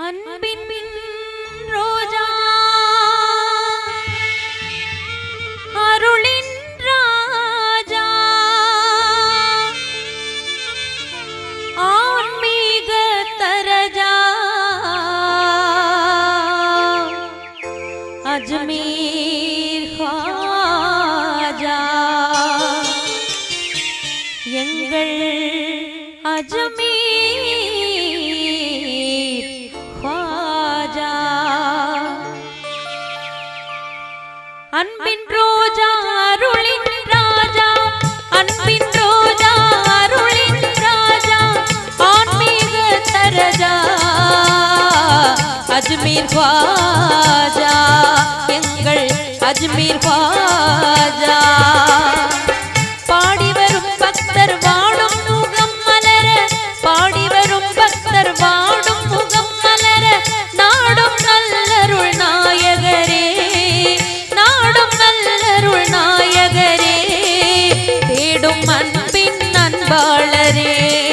அன்பின் ரோஜா. அருளின் ராஜா. ஆன்மீக தரஜா. அஜ்மீர் ஹாஜா எங்கள் அஜ்மீர் அன்பின் ரோஜா அருளின் ராஜா. அன்பின் ரோஜா அருளின் ராஜா. ஆன்மீக தரஜா. அஜ்மீர் பாஜா எங்கள் அஜ்மீர் பாஜா रे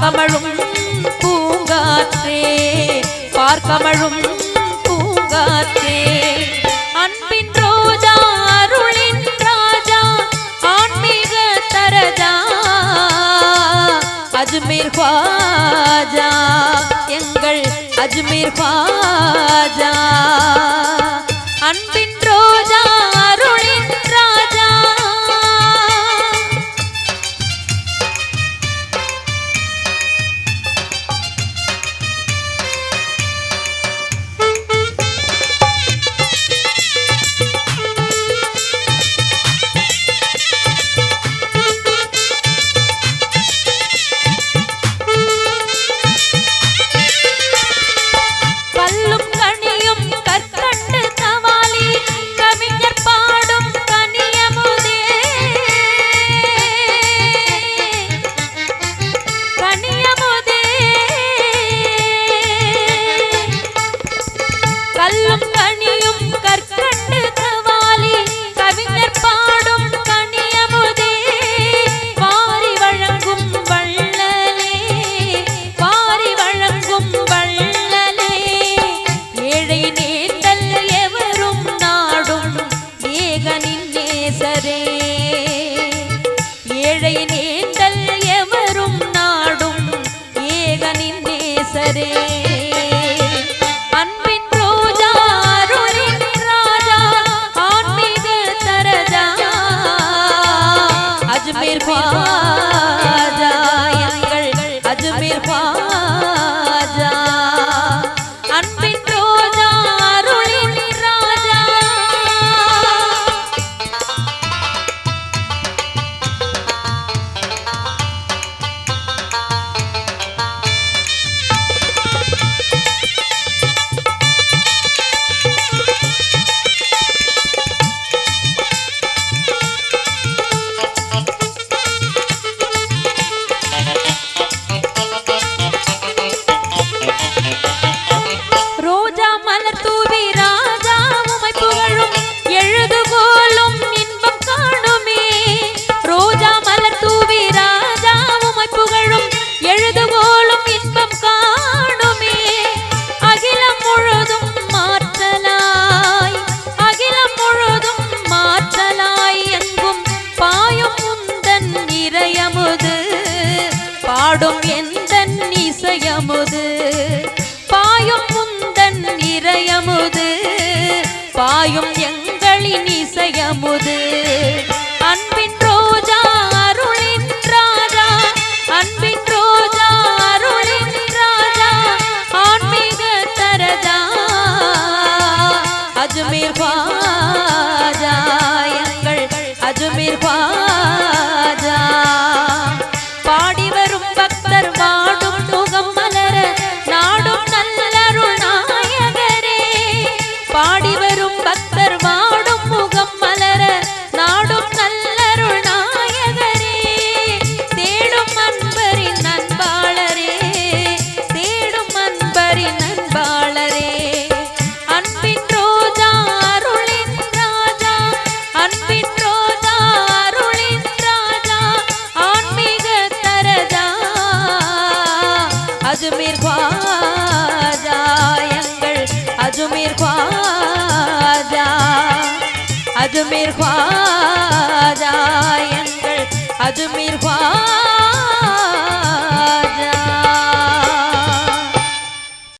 பார்க்கமழும் பூங்காற்றே பார்க்கமழும் பூங்காற்றே. அன்பின் ரோஜா அருளின் ராஜா ஆன்மீக தரஜா அஜ்மீர் பாஜா எங்கள் அஜ்மீர் பாஜா. அன்பின் போயிருப்பா பாடும் எந்தன் இசையமுது? பாயும் முந்தன் இறையமுது. பாயும் எங்களின் இசையமுது. அஜ்மீர் ख्वाजा எங்கள் அஜ்மீர் ख्वाजा